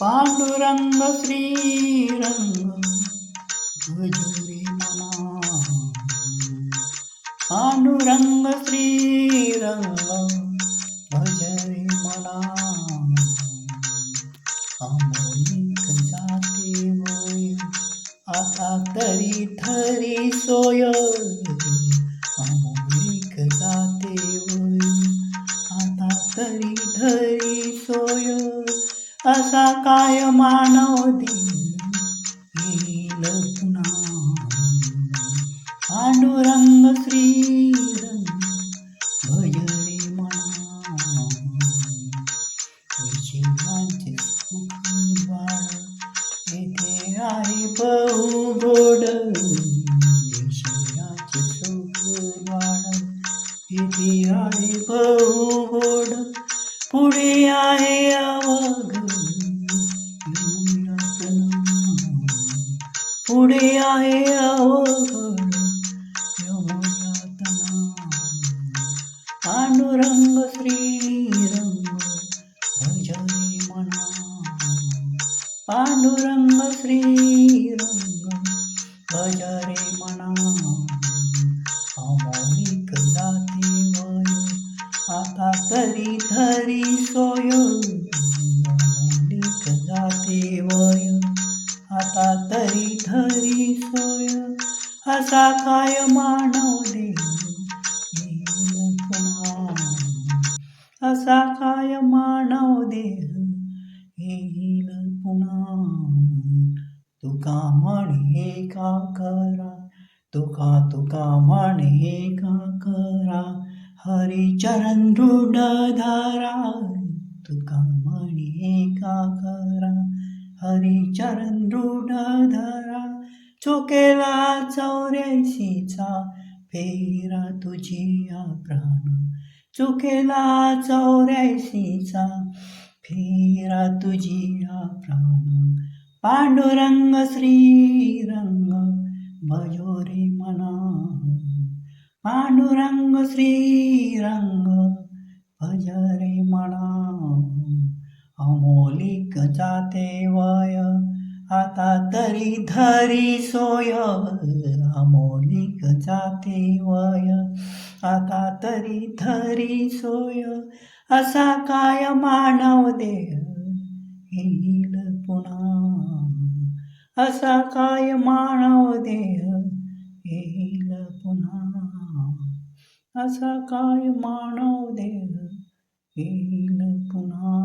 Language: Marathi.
पांडुरंग श्रीरंग भजरे मना पांडुरंग श्रीरंग भजरे मना अमोलिक जाते होय आता तरी थरी सोय। अमोलिक जाते होय आता तरी धरी सोय। असा काय मानव दिन येईल पुन्हा? पांडुरंग श्रीरंग भजरे मना विजयाचे सुख येथे आहे बहु गोड. विजयाचे सुख वाढ. येथे आहे बहु गोड. पुढे आहे पुढे आहे अवघड यमयातना पांडुरंग श्रीरंग भजरे मना पांडुरंग श्रीरंग, भजरे मना अमोलिक जाते वय आता तरी धरी सोय। अमोलिक जाते वय आता तरी धरी सोय, असा काय मानव येईल असा काय मानव देह येईल पुन्हा? तुका म्हणे का करा? तुका तुका म्हणे का करा? हरिचरण दृढ धारा, तुका म्हणे का करा? हरिचरण दृढ धरा चुकेला चौऱ्याऐंशीचा फेरा तुझी प्राण चुकेला चौऱ्याऐंशीचा फेरा तुझी प्राण पांडुरंग श्रीरंग भजोरे मना पांडुरंग श्रीरंग भजरे मना अमोलिक जाते वय आता तरी धरी सोय. अमोलिक जाते वय आता तरी धरी सोय. असा काय मानव देह येईल पुन्हा? असा काय मानव देह येईल पुन्हा? असा काय मानव देह येईल पुन्हा